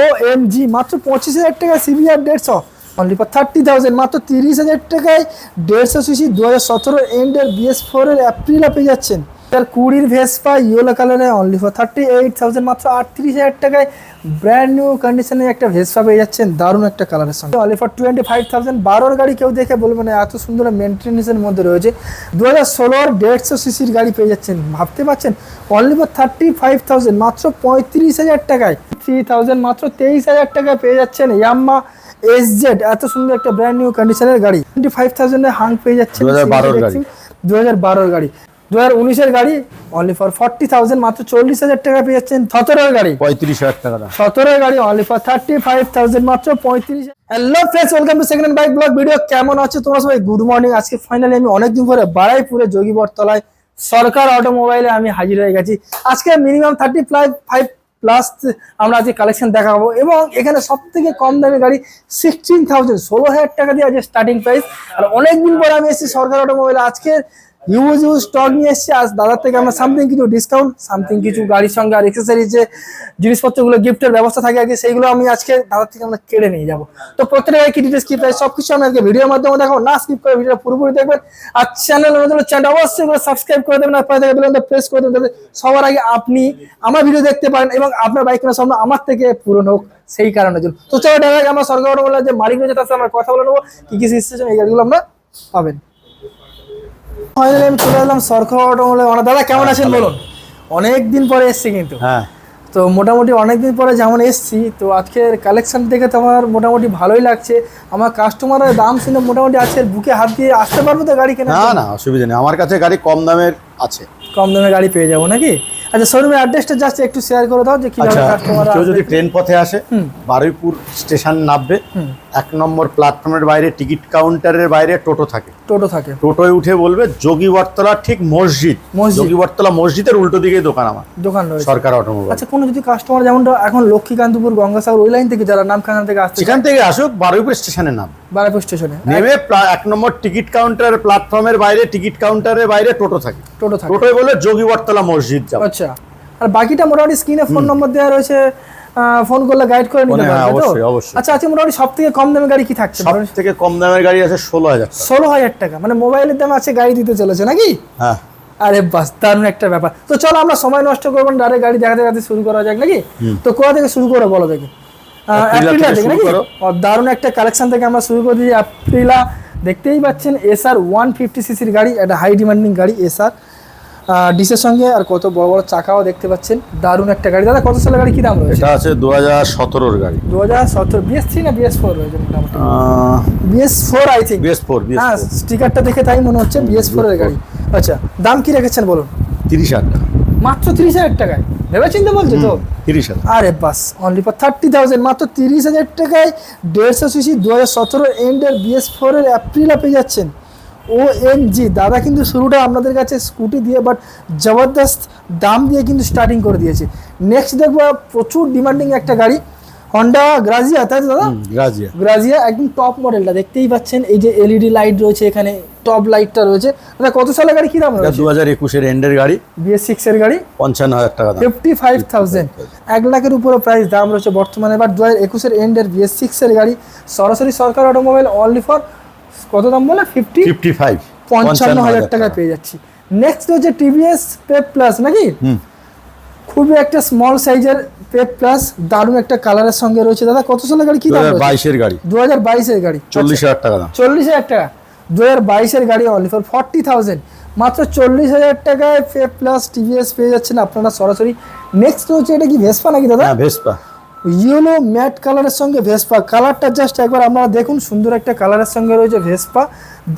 ও M G মাত্র পঁচিশ হাজার টাকা সিবিআর দেড়শো। অনলি ফর থার্টি থাউজেন্ড মাত্র তিরিশ হাজার টাকায় দেড়শো সিসি দু হাজার সতেরো এন্ডের বিএস ফোরের অ্যাপ্রিলে পেয়ে যাচ্ছেন। তার কুড়ির ভেসপা ইয়েলো কালারে only for thirty eight thousand মাত্র আটত্রিশ হাজার টাকায় ব্র্যান্ড নিউ কন্ডিশনে একটা ভেসপা পেয়ে যাচ্ছেন দারুণ একটা কালারের সঙ্গে। Only for twenty five thousand বারোর গাড়ি কেউ দেখে বলবে না এত সুন্দর মেনটেন্সের মধ্যে রয়েছে। দু হাজার ষোলোর দেড়শো সিসির গাড়ি পেয়ে যাচ্ছেন ভাবতে পারছেন? Only for thirty five thousand মাত্র পঁয়ত্রিশ হাজার টাকায়। থ্রি থাউজেন্ড মাত্র তেইশ হাজার টাকায় পেয়ে যাচ্ছেন ইয়াম্মা এস জেড এত সুন্দর একটা ব্র্যান্ড নিউ কন্ডিশনের গাড়ি। টোয়েন্টি ফাইভ থাউজেন্ডে হাং পেয়ে যাচ্ছেন 2012 গাড়ি। দু হাজার বারোর গাড়ি। দু হাজার উনিশের গাড়ি অনলি ফর ফর্টি থাউজেন্ড মাত্র চল্লিশ হাজার টাকা পেয়ে যাচ্ছেন সতেরোর গাড়ি। পঁয়ত্রিশ হাজার টাকা দাম। সতেরোর গাড়ি only for thirty five thousand মাত্র পঁয়ত্রিশ hello friends welcome to second bike vlog video কেমন আছে তোমরা সবাই? গুড মর্নিং আজকে ফাইনালি আমি অনেকদিন পরে বারাইপুরে যোগীবর তলায় সরকার অটোমোবাইলে আমি হাজির হয়ে গেছি। আজকে minimum thirty five five plus আমরা আজকে কালেকশন দেখাবো এবং এখানে সব থেকে কম দামের গাড়ি সিক্সটিন থাউজেন্ড ষোলো হাজার টাকা দিয়ে আজকে স্টার্টিং প্রাইস আর অনেকদিন পরে আমি এসেছি সরকার অটোমোবাইলে আজকে ইউজ ইউজ স্টক নিয়ে এসেছি। আজ দাদার থেকে আমরা সামথিং কিছু ডিসকাউন্ট সামথিং কিছু গাড়ির সঙ্গে আর এক্সেসরিজ যে জিনিসপত্রগুলো গিফটের ব্যবস্থা থাকে আগে সেইগুলো আমি আজকে দাদার থেকে আমরা কেড়ে নিয়ে যাব। তো প্রত্যেকটা কি ডিটেলস কি প্রাইস সবকিছু আমি আজকে ভিডিওর মাধ্যমে দেখাবো। না স্কিপ করে ভিডিও পুরোপুরি দেখবেন। আর চ্যানেল নতুন চ্যানেল অবশ্যই করে সাবস্ক্রাইব করে দেবেন, আর থেকে বেলনটা প্রেস করে দেবেন সবার আগে আপনি আমার ভিডিও দেখতে পারেন এবং আপনার বাইক কেনার স্বপ্ন আমার থেকে পূরণ হোক সেই কারণের জন্য। তো চলো দেখা যাক আমরা সরকার যে মালিক রয়েছে, তার সাথে আমরা কথা বলে নেব। কি কি সিস্টেম এই গাড়িগুলো আমরা পাবেন। ফাইনালি আমি চলে এলাম সরকার অটোমোবাইল দাদা কেমন আছেন বলুন? অনেক দিন পরে এসছি কিন্তু। হ্যাঁ। তো মোটামুটি অনেক দিন পরে যেমন এসছি তো আজকের কালেকশন দেখে তো আমার মোটামুটি ভালোই লাগছে। আমার কাস্টমারের দাম শুনে মোটামুটি আছে বুকে হাত দিয়ে আসতে পারব তো গাড়ি কেনা না না অসুবিধা নেই। আমার কাছে গাড়ি কম দামের আছে। কম দামে গাড়ি পেয়ে যাব নাকি? আচ্ছা শোরুমের অ্যাড্রেসটা জাস্ট একটু শেয়ার করে দাও যে কীভাবে আচ্ছা কাস্টমার কেউ যদি ট্রেন পথে আসে বারুইপুর স্টেশন নামবে এক নম্বর প্ল্যাটফর্মের বাইরে টিকিট কাউন্টারের বাইরে টোটো থাকে। টোটো থাকে। টোটোয় উঠে বলবে যোগী বটতলা ঠিক মসজিদ। যোগী বটতলা মসজিদের উল্টো দিকে দোকান আমার। দোকান রয়েছে। সরকার অটোমোবাইল আচ্ছা কোনো যদি কাস্টমার যেমনটা এখন লক্ষ্মীকান্তপুর গঙ্গাসাগর ওই লাইন থেকে যারা নামখানা থেকে আসছে সেখান থেকে আসুক বারুইপুর স্টেশনে নাম। বারুইপুর স্টেশনে নেমে এক নম্বর টিকিট কাউন্টারের প্ল্যাটফর্মের বাইরে টিকিট কাউন্টারের বাইরে টোটো থাকে। টোটো থাকে। টোটোয় বলবে যোগী বটতলা মসজিদ যাব আচ্ছা। আর বাকিটা মোটামুটি স্ক্রিনে ফোন নম্বর দেওয়া রয়েছে ফোন করলে গাইড করে নিতে হ্যাঁ, পারবে তো। আচ্ছা আচ্ছা মোটামুটি সব থেকে কম দামে গাড়ি কি থাকছে? সব থেকে কম দামের গাড়ি আছে ষোলো হাজার টাকা। ষোলো হাজার টাকা মানে মোবাইলের দাম আছে গাড়ি দিতে চলেছে নাকি? হ্যাঁ। আরে বাস দারুণ একটা ব্যাপার। তো চলো আমরা সময় নষ্ট করব না ডাইরেক্ট গাড়ি দেখাতে দেখাতে শুরু করা যাক নাকি? তো কোথা থেকে শুরু করো বলো দেখি। অ্যাপ্রিলা থেকে নাকি? দারুণ একটা কালেকশন থেকে আমরা শুরু করে দিই অ্যাপ্রিলা দেখতেই পাচ্ছেন এসআর ওয়ান ফিফটি সিসির গাড়ি একটা হাই ডিমান্ডিং গাড়ি এসআর ডিসের সঙ্গে আর কত বড় বড় চাকাও দেখতে পাচ্ছেন। দারুণ একটা গাড়ি। দাদা কত সালের গাড়ি? কি দাম রয়েছে? এটা আছে দু হাজার সতেরোর গাড়ি। দু হাজার সতেরো বিএস থ্রি না বিএস ফোর রয়েছে মোটামুটি? BS four I think BS four হ্যাঁ স্টিকারটা দেখে তাই মনে হচ্ছে বিএস ফোর এর গাড়ি। আচ্ছা দাম কি রেখেছেন বলুন? তিরিশ হাজার টাকা। মাত্র তিরিশ হাজার টাকায়? ভেবে চিন্তা বলছে তো? তিরিশ হাজার। আরে বাস অনলি ফর থার্টি থাউজেন্ড মাত্র তিরিশ হাজার টাকায় দেড়শো সিসি দু হাজার সতেরো এন্ডের বিএস ফোরের অ্যাপ্রিলে পেয়ে যাচ্ছেন। ও এম জি দাদা কিন্তু শুরুটা আপনাদের কাছে স্কুটি দিয়ে বাট জবরদস্ত দাম দিয়ে কিন্তু স্টার্টিং করে দিয়েছে। নেক্সট দেখব প্রচুর ডিমান্ডিং একটা গাড়ি। হন্ডা গ্রাজিয়া তাই দাদা? গ্রাজিয়া গ্রাজিয়া একদম টপ মডেলটা দেখতেই পাচ্ছেন এই যে এলইডি লাইট রয়েছে এখানে টপ লাইটটা রয়েছে। দাদা কত সালের গাড়ি? কি দাম রয়েছে? দু হাজার একুশের এন্ডের গাড়ি। বিএস সিক্স এর গাড়ি? পঞ্চান্ন হাজার টাকা দাম। ফিফটি ফাইভ থাউজেন্ড এক লাখের উপরে প্রাইস দাম রয়েছে বর্তমানে। এবার দু হাজার একুশের এন্ডের বিএস সিক্সের গাড়ি। সরাসরি সরকার অটোমোবাইল অনলি ফর কত দাম বলে? ফিফটি ফিফটি ফাইভ পঞ্চান্ন হাজার টাকায় পেয়ে যাচ্ছি। নেক্সট হচ্ছে টিভিএস পেপ প্লাস নাকি? খুবই একটা স্মল সাইজের পেপ প্লাস দারুণ একটা কালারের সঙ্গে রয়েছে। দাদা কত সালের গাড়ি? কি দাম বাইশের গাড়ি। দু হাজার বাইশের গাড়ি। চল্লিশ হাজার টাকা দাম। চল্লিশ হাজার টাকা। দু হাজার বাইশের গাড়ি অনলি ফর ফর্টি থাউজেন্ড মাত্র চল্লিশ হাজার টাকায় পে প্লাস টিভিএস পেয়ে যাচ্ছেন আপনারা সরাসরি। নেক্সট হচ্ছে এটা কি ভেসপা নাকি দাদা? হ্যাঁ ভেসপা ইয়েলো ম্যাট কালারের সঙ্গে ভেসপা। কালারটা জাস্ট একবার আপনারা দেখুন সুন্দর একটা কালারের সঙ্গে রয়েছে ভেসপা।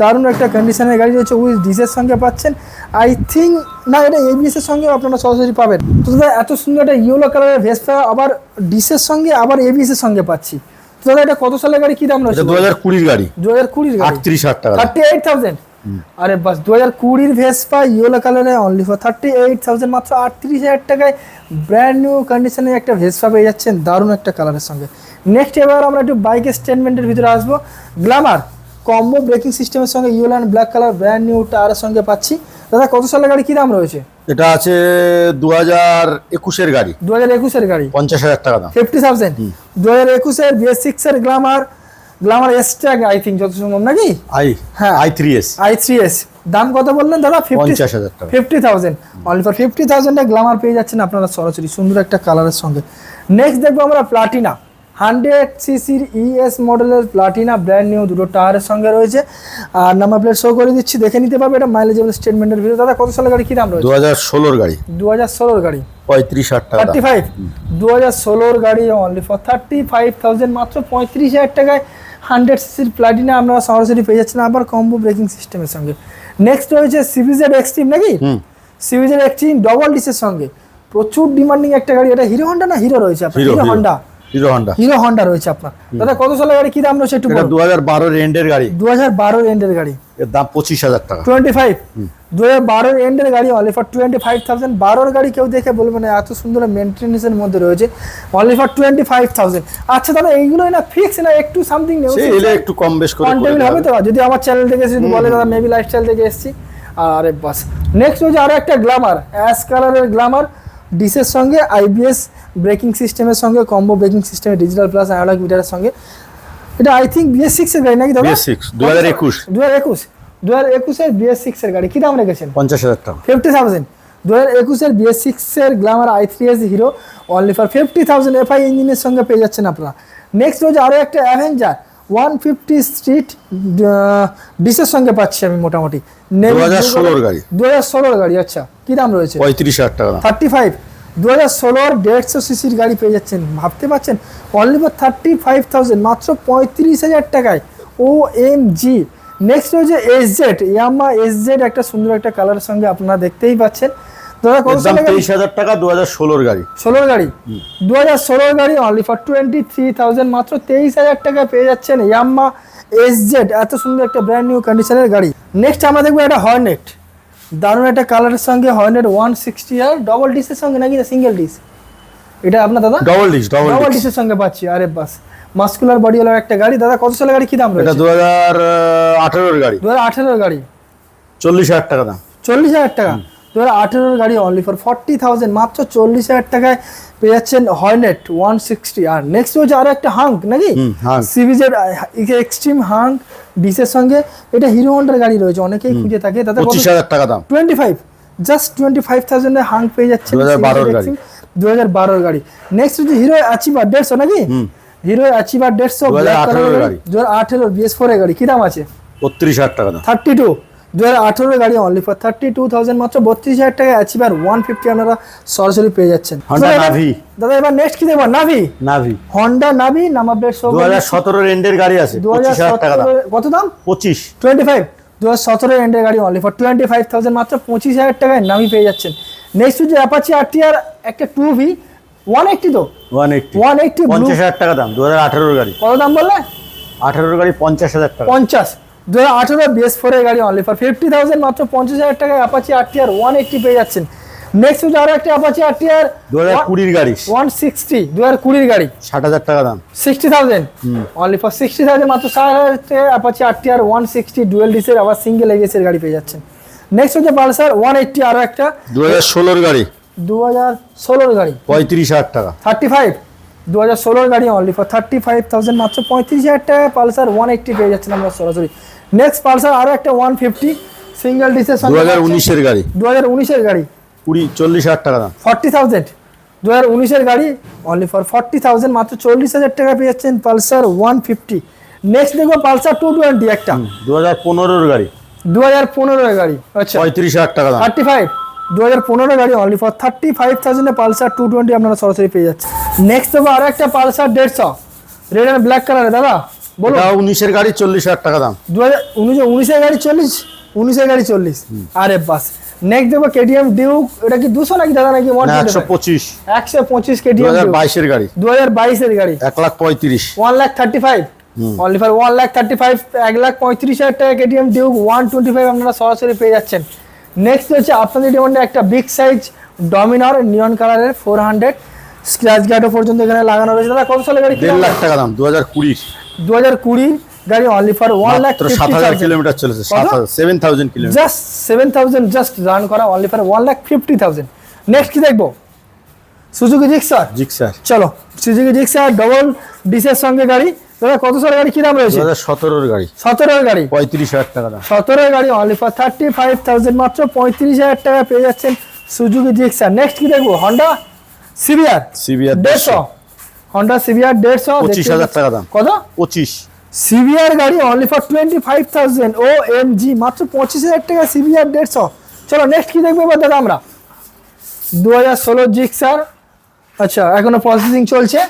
দারুণ একটা কন্ডিশনের গাড়ি রয়েছে উইথ ডিসের সঙ্গে পাচ্ছেন। আই থিঙ্ক না এটা এবিএস এর সঙ্গে আপনারা সরাসরি পাবেন। তো দাদা এত সুন্দর একটা ইয়েলো কালারের ভেসপা আবার ডিসের সঙ্গে আবার এবিএস এর সঙ্গে পাচ্ছি। তো দাদা এটা কত সালের গাড়ি? কি দাম রয়েছে? দু হাজার কুড়ির গাড়ি। দু হাজার কুড়ির গাড়ি। আটত্রিশ হাজার টাকা থার্টি এইট থাউজেন্ড আরে বাস দু হাজার কুড়ির ভেসপা ইয়েলো কালারে only for thirty eight thousand মাত্র আটত্রিশ হাজার টাকায় ব্র্যান্ড নিউ কন্ডিশনে একটা ভেসপা পেয়ে যাচ্ছেন দারুণ একটা কালারের সঙ্গে। নেক্সট এবার আমরা একটু বাইকের স্টেটমেন্টের ভিতরে আসব। গ্ল্যামার কম্বো ব্রেকিং সিস্টেমের সঙ্গে yellow and black colour brand new টায়ারের সঙ্গে পাচ্ছি। দাদা কত সালের গাড়ি? কি দাম রয়েছে? এটা আছে দু হাজার একুশের গাড়ি। দু হাজার একুশের গাড়ি। পঞ্চাশ হাজার টাকা দাম। ফিফটি থাউজেন্ড দু হাজার একুশের বিএস সিক্সের গ্লামার গ্লামার এসট্যাগ আই থিঙ্ক যত সম্ভব নাকি? আই হ্যাঁ। I three S I three S দাম কত বললেন দাদা? ফিফটি পঞ্চাশ হাজার টাকা। Fifty thousand only for fifty থাউজেন্ডে Glamour পেয়ে যাচ্ছেন আপনারা সরাসরি। সুন্দর একটা কালারের সঙ্গে। নেক্সট দেখব আমরা প্লাটিনা হান্ড্রেড সিসির ইএস মডেলের প্লাটিনা ব্র্যান্ড নিউ দুটো টায়ারের সঙ্গে রয়েছে। আর নাম্বার প্লেট শো করে দিচ্ছি। দেখে নিতে পারবে এটা মাইলেজেবল স্টেটমেন্টের ভিডিও দাদা কত সালের গাড়ি? কী দাম দু হাজার ষোলোর গাড়ি। দু হাজার ষোলোর গাড়ি। পঁয়ত্রিশ হাজার টাকা। থার্টি ফাইভ দু হাজার ষোলোর গাড়ি only for thirty five thousand মাত্র পঁয়ত্রিশ হাজার টাকায় হান্ড্রেড সিসির প্লাটিনা আপনারা সরাসরি পেয়ে যাচ্ছেন আবার কম্বো ব্রেকিং সিস্টেমের সঙ্গে। নেক্সট রয়েছে সিভিজের এক্সট্রিম নাকি? সিভিজের এক্সট্রিম ডবল ডিসের সঙ্গে। প্রচুর ডিমান্ডিং একটা গাড়ি এটা হিরো হন্ডা না হিরো রয়েছে আপনার? Hero Hero Honda Hero Honda Hero Honda রয়েছে আপনার। দাদা কত সালের গাড়ি? কি দাম রয়েছে একটু এটা দু হাজার বারোর এন্ডের গাড়ি। দু হাজার বারোর এন্ডের গাড়ি। এর দাম পঁচিশ হাজার টাকা। টোয়েন্টি ফাইভ দু হাজার বারোর এন্ডের গাড়ি only for twenty five thousand বারোর গাড়ি কেউ দেখে বলবে না এত সুন্দর মেনটেন্সের মধ্যে রয়েছে। Only for twenty five thousand আচ্ছা দাদা এইগুলো না ফিক্স না একটু সামথিং সে এলে একটু কম বেশ করে কন্টেন্ট হবে। তো? যদি আমার চ্যানেল থেকে যদি বলে দাদা মেবি লাইফস্টাইল থেকে এসেছি। আরে বাস। নেক্সট হচ্ছে আরও একটা গ্লামার অ্যাশ কালারের গ্লামার ডিসের সঙ্গে আইবিএস ব্রেকিং সিস্টেমের সঙ্গে কম্বো ব্রেকিং সিস্টেমে ডিজিটাল প্লাস অ্যানালগ মিটারের সঙ্গে। এটা আই থিঙ্ক বিএস সিক্স এর গাড়ি নাকি দাদা? BS6, 2021 দু হাজার একুশ। দু হাজার একুশ দু হাজার একুশের বিএস সিক্স এর গাড়ি। কি দাম রেখেছেন? পঞ্চাশ হাজার টাকা। ফিফটি থাউজেন্ড দু হাজার একুশের বিএস সিক্সের glamour I three S Hero only for fifty thousand FI ইঞ্জিনের সঙ্গে পেয়ে যাচ্ছেন আপনারা। নেক্সট রয়েছে আরও একটা অ্যাভেঞ্জার ওয়ান ফিফটি স্ট্রিট ডিসের সঙ্গে পাচ্ছি আমি মোটামুটি। 2016 গাড়ি। দু হাজার ষোলোর গাড়ি। আচ্ছা। কি দাম রয়েছে? পঁয়ত্রিশ হাজার টাকা। থার্টি ফাইভ দু হাজার ষোলোর দেড়শো সিসির গাড়ি পেয়ে যাচ্ছেন। ভাবতে পারছেন? Only for thirty five thousand মাত্র পঁয়ত্রিশ হাজার টাকায় ও এম জি নেক্সট রয়েছে S Z Yamaha S Z একটা সুন্দর একটা কালারের সঙ্গে আপনারা দেখতেই পাচ্ছেন। দাদা কত তেইশ হাজার টাকা দু হাজার ষোলোর গাড়ি। ষোলোর গাড়ি? দু হাজার ষোলোর গাড়ি only for twenty three thousand মাত্র তেইশ হাজার পেয়ে যাচ্ছেন ইয়াম্মা এস জেড এত সুন্দর একটা ব্র্যান্ড নিউ কন্ডিশনের গাড়ি। নেক্সট আমরা দেখব একটা হর্নেট দারুণ একটা কালারের সঙ্গে Hornet one sixty R double ডিসের সঙ্গে নাকি সিঙ্গেল ডিস এটা আপনার দাদা? ডবল ডিস ডবল ডবল ডিসের সঙ্গে পাচ্ছি আরে বাস। মাস্কুলার বডি হলো একটা গাড়ি। দাদা কত সালের গাড়ি কি দাম এটা রয়েছে? দু হাজার আঠেরোর গাড়ি। দু হাজার আঠেরোর গাড়ি। চল্লিশ হাজার টাকা দাম। চল্লিশ হাজার টাকা? দু হাজার আঠেরোর গাড়ি অনলি ফর ফর্টি থাউজেন্ড মাত্র চল্লিশ হাজার টাকায় পেয়ে যাচ্ছেন Hornet one sixty R next হচ্ছে আরও একটা হাঙ্ক নাকি? Hunk। এক্সট্রিম হাঙ্ক ডিসের সঙ্গে। এটা হিরো হন্ডার গাড়ি রয়েছে অনেকেই খুঁজে থাকে। তাতে পঁচিশ হাজার টাকা দাম। Twenty five just twenty five থাউজেন্ডে Hunk পেয়ে যাচ্ছেন 2012 গাড়ি। দু হাজার বারোর গাড়ি। নেক্সট হচ্ছে হিরো অ্যাচিভার দেড়শো নাকি? হিরো অ্যাচিভার দেড়শো 2018 গাড়ি। দু হাজার আঠেরো বিএস ফোর এর গাড়ি। কি দাম আছে? বত্রিশ হাজার টাকা থার্টি টু দু হাজার আঠেরো গাড়ি only for thirty two thousand মাত্র বত্রিশ হাজার টাকা অ্যাচিভার ওয়ান ফিফটি আপনারা সরাসরি পেয়ে যাচ্ছেন। দাদা, এবার- দাদা এবার নেক্সট কি দেবো নাভি নাভি হন্ডা নাভি নাম্বার প্লেট সব দু হাজার সতেরোর এন্ডের গাড়ি আছে দু হাজার কত দাম? পঁচিশ। টোয়েন্টি ফাইভ দু হাজার সতেরো এন্ডের গাড়ি only for twenty five thousand মাত্র পঁচিশ হাজার টাকায় নামি পেয়ে যাচ্ছেন। নেক্সট হচ্ছে অ্যাপাচি আর টি আর একটা টু ভি ওয়ান এইটটি তো? ওয়ান এইটটি ওয়ান এইটটি পঞ্চাশ হাজার টাকা দাম দু হাজার আঠেরোর গাড়ি। কত দাম বললে? আঠেরোর গাড়ি পঞ্চাশ হাজার টাকা। পঞ্চাশ। দু হাজার আঠেরো বিএস ফোরের গাড়ি অনলি ফর ফিফটি থাউজেন্ড মাত্র পঞ্চাশ হাজার টাকায় Apache R T R one eighty পেয়ে যাচ্ছেন। নেক্সট হচ্ছে আরও একটা অ্যাপাচি আর টি আর দু হাজার কুড়ির গাড়ি। ওয়ান সিক্সটি দু হাজার কুড়ির গাড়ি। ষাট হাজার টাকা দাম। Sixty thousand only for sixty thousand মাত্র ষাট হাজার টাকা Apache R T R one sixty dual ডিসের আবার সিঙ্গেল এগেসের গাড়ি পেয়ে যাচ্ছেন। নেক্সট হচ্ছে পালসার ওয়ান এইটটি আরও একটা। দু হাজার ষোলোর গাড়ি। দু হাজার ষোলোর গাড়ি। পঁয়ত্রিশ হাজার টাকা। থার্টি ফাইভ দু হাজার ষোলোর গাড়ি only for thirty five thousand মাত্র পঁয়ত্রিশ হাজার টাকা পালসার ওয়ান এইটটি পেয়ে যাচ্ছেন আমরা সরাসরি। নেক্সট পালসার আরও একটা ওয়ান ফিফটি সিঙ্গেল ডিসের দু হাজার উনিশের গাড়ি। দু হাজার উনিশের গাড়ি। কুড়ি চল্লিশ হাজার টাকা দাম। ফর্টি থাউজেন্ড দু হাজার উনিশের গাড়ি অনলি ফর ফর্টি থাউজেন্ড মাত্র চল্লিশ হাজার টাকা পেয়ে যাচ্ছেন পালসার ওয়ান ফিফটি নেক্সট দেখব পালসার টু টোয়েন্টি একটা। দু হাজার পনেরোর গাড়ি। দু হাজার পনেরোর গাড়ি আচ্ছা। পঁয়ত্রিশ হাজার টাকা দাম। থার্টি ফাইভ দু হাজার পনেরো গাড়ি অনলি ফর থার্টি ফাইভ থাউজেন্ডে পালসার টু টোয়েন্টি আপনারা সরাসরি পেয়ে যাচ্ছেন। নেক্সট দেবো আরও একটা পালসার দেড়শো। রেড অ্যান্ড ব্ল্যাক কালারে দাদা। বলুন উনিশের গাড়ি চল্লিশ হাজার টাকা দাম। দু হাজার উনিশে উনিশের গাড়ি চল্লিশ উনিশের গাড়ি চল্লিশ। আরে বাস। নেক্সট দেবো কেটিএম ডিউক এটা কি দুশো নাকি দাদা নাকি একশো পঁচিশ। একশো পঁচিশ দু কেটিএম হাজার বাইশের গাড়ি। দু হাজার বাইশের গাড়ি। এক লাখ পঁয়ত্রিশ। One lakh thirty five only for one lakh thirty five এক লাখ পঁয়ত্রিশ হাজার টাকা KTM Duke one twenty five আপনারা সরাসরি পেয়ে যাচ্ছেন। নেক্সট হচ্ছে আপনাদের ডিমান্ডে একটা বিগ সাইজ ডমিনার নিয়ন কালারের ফোর হান্ড্রেড স্ক্র্যাচ গার্ডও পর্যন্ত এখানে লাগানো রয়েছে। দাদা কত সালের গাড়ি দেড় লাখ টাকা দাম দু হাজার কুড়ির দু হাজার কুড়ি গাড়ি অনলি ফর ওয়ান লাখ সাত হাজার কিলোমিটার চলেছে seven thousand kilometre. Just seven thousand just run করা only for one lakh fifty thousand next কি দেখব? সুজুকি জিক্সার জিক্সার চলো সুজুকি জিক্সার ডবল ডিসের সঙ্গে গাড়ি। দাদা কত সালের গাড়ি? কি দাম রয়েছে? হাজার সতেরোর গাড়ি। সতেরোর গাড়ি। পঁয়ত্রিশ হাজার টাকা দাম। সতেরোর গাড়ি only for thirty five thousand মাত্র পঁয়ত্রিশ হাজার টাকা পেয়ে যাচ্ছেন সুজুকি জিক্সার নেক্সট কি দেখব? হন্ডা সিবিআর সিবিআর দেড়শো। হন্ডা সিবিআর দেড়শো পঁচিশ হাজার টাকা দাম। কত? পঁচিশ। সিবিআর গাড়ি only for twenty five thousand O M G মাত্র পঁচিশ হাজার টাকা সিবিআর দেড়শো। চলো নেক্সট কি দেখব এবার দাদা আমরা? দু হাজার ষোলো জিক্সার আচ্ছা এখনও প্রসেসিং চলছে।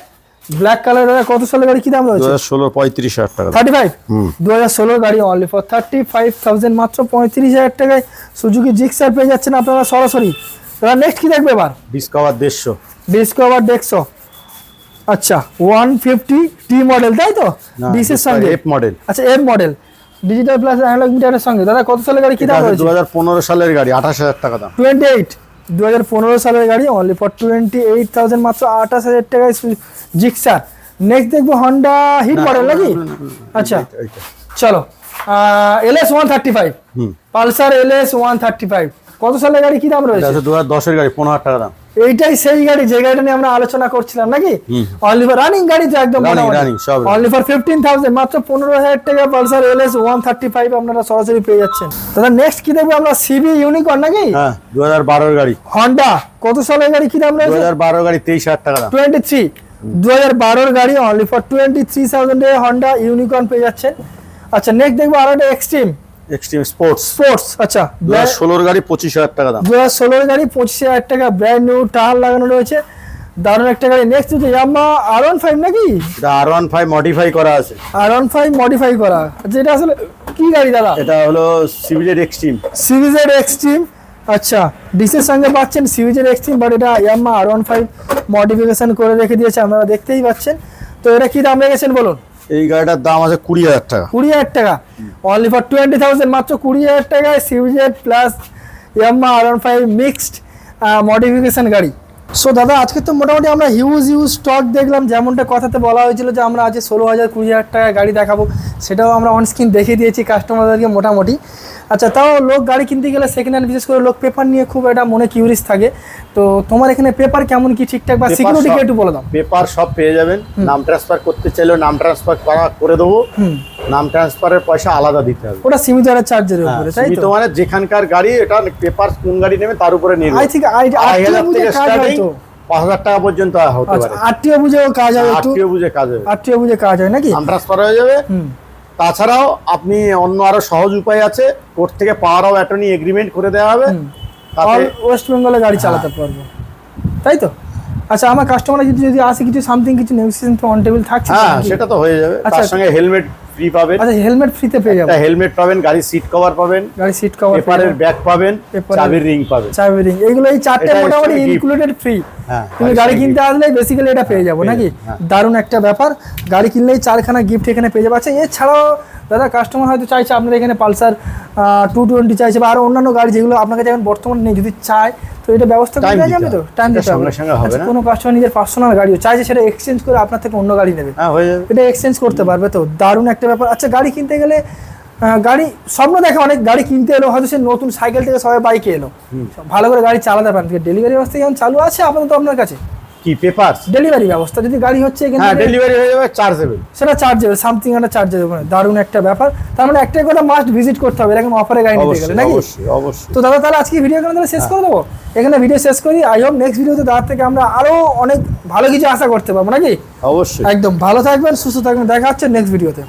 ব্ল্যাক কালারের কত সালের গাড়ি কি দাম রয়েছে? দু রয়েছে হাজার ষোলো পঁয়ত্রিশ হাজার টাকা দাম। Thirty five hmm. দু হাজার ষোলোর গাড়ি only for thirty five thousand মাত্র পঁয়ত্রিশ হাজার টাকায় সুজুকি জিক্সার পেয়ে যাচ্ছেন আপনারা সরাসরি। এবার নেক্সট কি দেখবে এবার? ডিসকভার দেড়শো। ডিসকভার ডেক্সো আচ্ছা ওয়ান ফিফটি টি মডেল তাই তো? ডিসের সঙ্গে? এফ মডেল আচ্ছা F model digital plus analog মিটারের সঙ্গে। দাদা কত সালের গাড়ি কি দাম দু রয়েছে হাজার পনেরো সালের গাড়ি আঠাশ হাজার টাকা দাম। টোয়েন্টি এইট দু হাজার পনেরো সালের গাড়ি only for twenty eight thousand মাত্র আঠাশ হাজার টাকায় জিক্সার নেক্সট দেখব হন্ডা হিট মডেল নাকি? আচ্ছা চলো। L S one thirty five hmm. Pulsar L S one thirty five কত সালের গাড়ি কি দাম রয়েছে? হচ্ছে দু হাজার দশের গাড়ি পনেরো হাজার টাকা দাম। এইটাই সেই গাড়ি যে গাড়িটা নিয়ে আমরা আলোচনা করছিলাম নাকি। অনলি ফর রানিং গাড়ি তো একদম অনলি ফর ফিফটিন থাউজেন্ড মাত্র পনেরো হাজার টাকা Pulsar L S one thirty five আপনারা সরাসরি পেয়ে যাচ্ছেন। দাদা নেক্সট কি দেখব আমরা? সিবি ইউনিকর্ন নাকি? হ্যাঁ দু হাজার বারোর গাড়ি। হন্ডা কত সালের গাড়ি কি দাম রয়েছে? দু হাজার বারো গাড়ি তেইশ হাজার টাকা টোয়েন্টি থ্রি দু হাজার বারোর গাড়ি অনলি ফর টোয়েন্টি থ্রি থাউজেন্ডে হন্ডা ইউনিকর্ন পেয়ে যাচ্ছেন। আচ্ছা নেক্সট দেখব আরও একটা এক্সট্রিম এক্সট্রিম স্পোর্টস স্পোর্টস আচ্ছা দু হাজার ষোলোর গাড়ি পঁচিশ হাজার টাকা দাম। দু হাজার ষোলোর গাড়ি পঁচিশ হাজার টাকা ব্র্যান্ড নিউ টায়ার লাগানো রয়েছে। দারুণ একটা গাড়ি। নেক্সট হচ্ছে ইয়ামা আর ওয়ান ফাইভ নাকি? এটা আর ওয়ান ফাইভ মডিফাই করা আছে। আর ওয়ান ফাইভ মডিফাই করা। যেটা আসলে কি গাড়ি দাদা? এটা হলো সিভিলের এক্সট্রিম সিরিজের এক্সট্রিম আচ্ছা ডিসের সঙ্গে পাচ্ছেন সিরিজের এক্সট্রিম বাট এটা Yamaha R one five modification করে রেখে দিয়েছে আপনারা দেখতেই পাচ্ছেন। তো এটা কি দাম রেখেছেন বলুন? এই গাড়িটার দাম আছে কুড়ি হাজার টাকা। কুড়ি হাজার টাকা। অনলি ফর টোয়েন্টি থাউজেন্ড মাত্র কুড়ি হাজার টাকায় সিউজেড plus Yamaha R five mixed modification গাড়ি। সো দাদা আজকে তো মোটামুটি আমরা হিউজ হিউজ স্টক দেখলাম। যেমনটা কথাতে বলা হয়েছিল যে আমরা আজকে ষোলো হাজার কুড়ি হাজার টাকা গাড়ি দেখাবো। সেটাও আমরা অন স্ক্রিন দেখিয়ে দিয়েছি কাস্টমারদেরকে মোটামুটি। আচ্ছা তাও লোক গাড়ি কিনতে গেলে সেকেন্ড হ্যান্ড বিশেষ করে লোক পেপার নিয়ে খুব একটা মনে কিউরিস থাকে। তো তোমার এখানে পেপার কেমন কি ঠিকঠাক? বা সিকিউরিটিকে একটু বলে দাও। পেপার সব পেয়ে যাবেন। নাম ট্রান্সফার করতে চাইলেও নাম ট্রান্সফার করা করে দেবো। নাম ট্রান্সফারের পয়সা আলাদা দিতে হবে। ওটা সীমিত একটা চার্জের হ্যাঁ, উপরে তাই তো? মানে যেখানকার গাড়ি এটা পেপার কোন গাড়ি নেবে তার উপরে নির্ভর। আই থিঙ্ক আই আটটিও বুঝে থেকে স্টার্টিং পাঁচ হাজার টাকা পর্যন্ত হতে আচ্ছা পারে আটটিও বুঝেও কাজ হবে একটু। আত্মীয় বুঝে কাজ হবে আটটিও বুঝে কাজ হয় নাকি? নাম ট্রান্সফার হয়ে যাবে। তাছাড়াও আপনি অন্য আরও সহজ উপায় আছে। কোর্ট থেকে পাওয়ার অফ অ্যাটর্নি এগ্রিমেন্ট করে দেওয়া হবে। তাহলে ওয়েস্ট বেঙ্গলে গাড়ি চালাতে পারব। তাই তো? আচ্ছা আমার কাস্টমার যদি যদি আসে কিছু সামথিং কিছু নেগোসিয়েশন তো অন টেবিল থাকছে হ্যাঁ সেটা তো হয়ে যাবে। আচ্ছা। তার সঙ্গে হেলমেট ফ্রি পাবেন। আচ্ছা হেলমেট ফ্রিতে পেয়ে যাবেন হেলমেট পাবেন গাড়ি সিট কভার পাবেন গাড়ি সিট কভার পেপারের ব্যাগ পাবেন চাবির রিং পাবেন। চাবির রিং এগুলো এই চারটে মোটামুটি ইনক্লুডেড ফ্রি হ্যাঁ তুমি গাড়ি কিনতে আসলে বেসিক্যালি এটা পেয়ে যাব নাকি? হ্যাঁ। দারুণ একটা ব্যাপার। গাড়ি কিনলেই চারখানা গিফট এখানে পেয়ে যাবে। আচ্ছা এছাড়াও দাদা কাস্টমার হয়তো চাইছে আপনার এখানে পালসার টু টোয়েন্টি চাইছে বা আরও অন্যান্য গাড়ি যেগুলো আপনার কাছে এখন বর্তমানে নেই যদি চায় তো এটা ব্যবস্থা করে দেওয়া যাবে তো। টাইম দিতে হবে। আচ্ছা। কোনো কাস্টমার নিজের পার্সোনাল গাড়িও চাইছে সেটা এক্সচেঞ্জ করে আপনার থেকে অন্য গাড়ি নেবে। হ্যাঁ এটা এক্সচেঞ্জ করতে পারবে তো? দারুণ একটা ব্যাপার। আচ্ছা গাড়ি কিনতে গেলে গাড়ি স্বপ্ন দেখে অনেক গাড়ি কিনতে এলো হয়তো সে নতুন সাইকেল থেকে সবাই বাইকে এলো। ভালো করে গাড়ি চালাতে পারেন। ডেলিভারি ব্যবস্থা যেমন চালু আছে আপাতত আপনার কাছে? কি পেপার ডেলিভারি ব্যবস্থা যদি গাড়ি হচ্ছে এখানে হ্যাঁ ডেলিভারি হয়ে যাবে চার্জেবল সেটা চার্জ যাবে সামথিং একটা চার্জ যাবে দারুণ একটা ব্যাপার। তার মানে একটাই কথা মাস্ট ভিজিট করতে হবে এরকম অফারে গাড়ি নিতে গেলে নাকি? অবশ্যই অবশ্যই তো দাদা তাহলে আজকে ভিডিও এখানে তাহলে শেষ করে দেবো? এখানে ভিডিও শেষ করি আই হোপ নেক্সট ভিডিওতে দাদার থেকে আমরা আরও অনেক ভালো কিছু আশা করতে পারব নাকি? অবশ্যই। একদম ভালো থাকবেন সুস্থ থাকবেন দেখা হচ্ছে নেক্সট ভিডিওতে